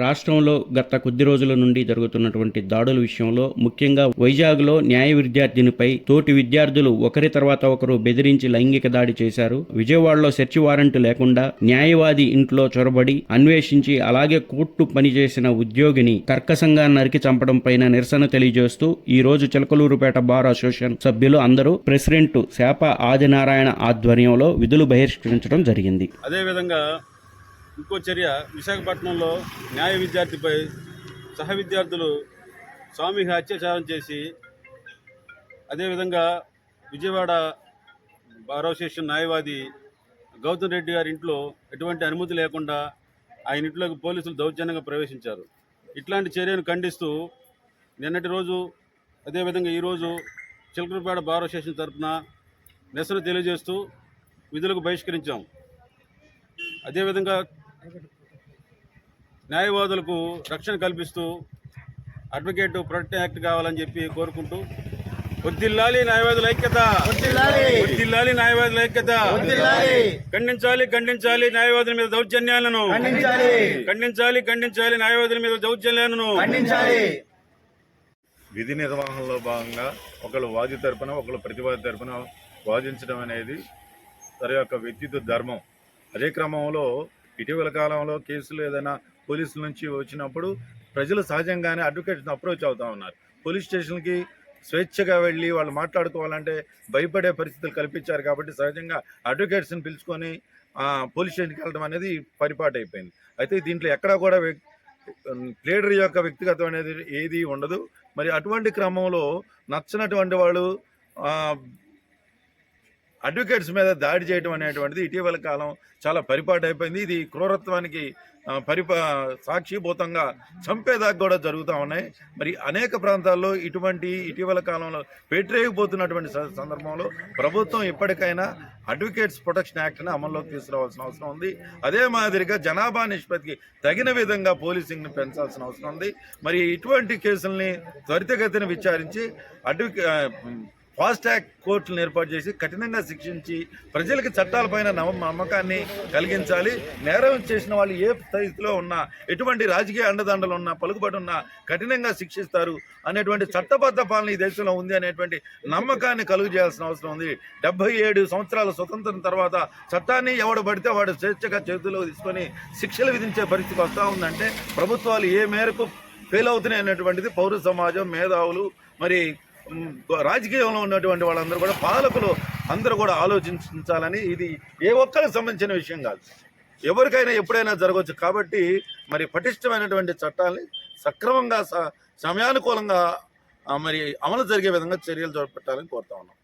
రాష్ట్రంలో గత కొద్ది రోజుల నుండి జరుగుతున్నటువంటి దాడుల విషయంలో ముఖ్యంగా వైజాగ్లో న్యాయ విద్యార్థినిపై తోటి విద్యార్థులు ఒకరి తర్వాత ఒకరు బెదిరించి లైంగిక దాడి చేశారు. విజయవాడలో సెర్చ్ వారెంట్ లేకుండా న్యాయవాది ఇంట్లో చొరబడి అన్వేషించి అలాగే కోర్టు పనిచేసిన ఉద్యోగిని కర్కశంగా నరికి చంపడం పైన నిరసన తెలియజేస్తూ ఈ రోజు చిలకలూరుపేట బార్ అసోసియేషన్ సభ్యులు అందరూ ప్రెసిడెంట్ శాప ఆదినారాయణ ఆధ్వర్యంలో విధులు బహిష్కరించడం జరిగింది. అదేవిధంగా ఇంకో చర్య విశాఖపట్నంలో న్యాయ విద్యార్థిపై సహ విద్యార్థులు స్వామికి అత్యాచారం చేసి అదేవిధంగా విజయవాడ బార్ అసోసియేషన్ న్యాయవాది గౌతమ్ రెడ్డి గారి ఇంట్లో ఎటువంటి అనుమతి లేకుండా ఆయన ఇంట్లోకి పోలీసులు దౌర్జన్యంగా ప్రవేశించారు. ఇట్లాంటి చర్యను ఖండిస్తూ నిన్నటి రోజు అదేవిధంగా ఈరోజు చిలకలపేట బార్ అసోసియేషన్ తరఫున నిరసన తెలియజేస్తూ విధులకు బహిష్కరించాం. అదేవిధంగా న్యాయవాదులకు రక్షణ కల్పిస్తూ అడ్వకేట్ ప్రొటెక్ట్ యాక్ట్ కావాలని చెప్పి కోరుకుంటూ వద్దిల్లాలి న్యాయవాదుల ఐక్యత. వద్దిల్లాలి. న్యాయవాదుల ఐక్యత. ఖండించాలి ఖండించాలి న్యాయవాదుల మీద దౌర్జన్యాలను. ఖండించాలి. ఖండించాలి న్యాయవాదుల మీద దౌర్జన్యాలను. విధి నిర్వహణలో భాగంగా ఒకళ్ళు వాది తరపున ఒకళ్ళు ప్రతివాది తరపున వాదించడం అనేది తన యొక్క వ్యక్తిత్వ ధర్మం. అదే క్రమంలో ఇటీవల కాలంలో కేసులు ఏదైనా పోలీసుల నుంచి వచ్చినప్పుడు ప్రజలు సహజంగానే అడ్వకేట్స్ని అప్రోచ్ అవుతూ ఉన్నారు. పోలీస్ స్టేషన్కి స్వేచ్ఛగా వెళ్ళి వాళ్ళు మాట్లాడుకోవాలంటే భయపడే పరిస్థితులు కల్పించారు కాబట్టి సహజంగా అడ్వకేట్స్ని పిలుచుకొని పోలీస్ స్టేషన్కి వెళ్ళడం అనేది పరిపాటు అయిపోయింది. అయితే దీంట్లో ఎక్కడా కూడా వ్యక్- ప్లేడర్ యొక్క వ్యక్తిగతం అనేది ఏది ఉండదు. మరి అటువంటి క్రమంలో నచ్చినటువంటి వాళ్ళు అడ్వకేట్స్ మీద దాడి చేయడం అనేటువంటిది ఇటీవల కాలం చాలా పరిపాటు అయిపోయింది ఇది క్రూరత్వానికి పరిపా సాక్షిభూతంగా చంపేదాకా కూడా జరుగుతూ ఉన్నాయి. మరి అనేక ప్రాంతాల్లో ఇటువంటి ఇటీవల కాలంలో పెట్టరేగిపోతున్నటువంటి సందర్భంలో ప్రభుత్వం ఇప్పటికైనా అడ్వకేట్స్ ప్రొటెక్షన్ యాక్ట్ని అమల్లోకి తీసుకురావాల్సిన అవసరం ఉంది. అదే మాదిరిగా జనాభా నిష్పత్తికి తగిన విధంగా పోలీసింగ్ని పెంచాల్సిన అవసరం ఉంది. మరి ఇటువంటి కేసుల్ని త్వరితగతిన విచారించి అడ్వకే ఫాస్ట్ట్రాక్ కోర్టులను ఏర్పాటు చేసి కఠినంగా శిక్షించి ప్రజలకు చట్టాలపైన నమ్మకాన్ని కలిగించాలి. నేరం చేసిన వాళ్ళు ఏ స్థితిలో ఉన్నా ఎటువంటి రాజకీయ అండదండలు ఉన్నా పలుకుబడి ఉన్నా కఠినంగా శిక్షిస్తారు అనేటువంటి చట్టబద్ధ పాలన ఈ దేశంలో ఉంది అనేటువంటి నమ్మకాన్ని కలుగు చేయాల్సిన అవసరం ఉంది. డెబ్బై ఏడు సంవత్సరాల స్వతంత్రం తర్వాత చట్టాన్ని ఎవడు పడితే వాడు స్వేచ్ఛగా చేతుల్లో తీసుకొని శిక్షలు విధించే పరిస్థితి వస్తూ ఉందంటే ప్రభుత్వాలు ఏ మేరకు ఫెయిల్ అవుతున్నాయి అనేటువంటిది పౌర సమాజం మేధావులు మరి రాజకీయంలో ఉన్నటువంటి వాళ్ళందరూ కూడా పాలకులు అందరూ కూడా ఆలోచించాలని ఇది ఏ ఒక్కరికి సంబంధించిన విషయం కాదు. ఎవరికైనా ఎప్పుడైనా జరగవచ్చు కాబట్టి మరి పటిష్టమైనటువంటి చట్టాలని సక్రమంగా స- సమయానుకూలంగా మరి అమలు జరిగే విధంగా చర్యలు చేపట్టాలని కోరుతా ఉన్నాం.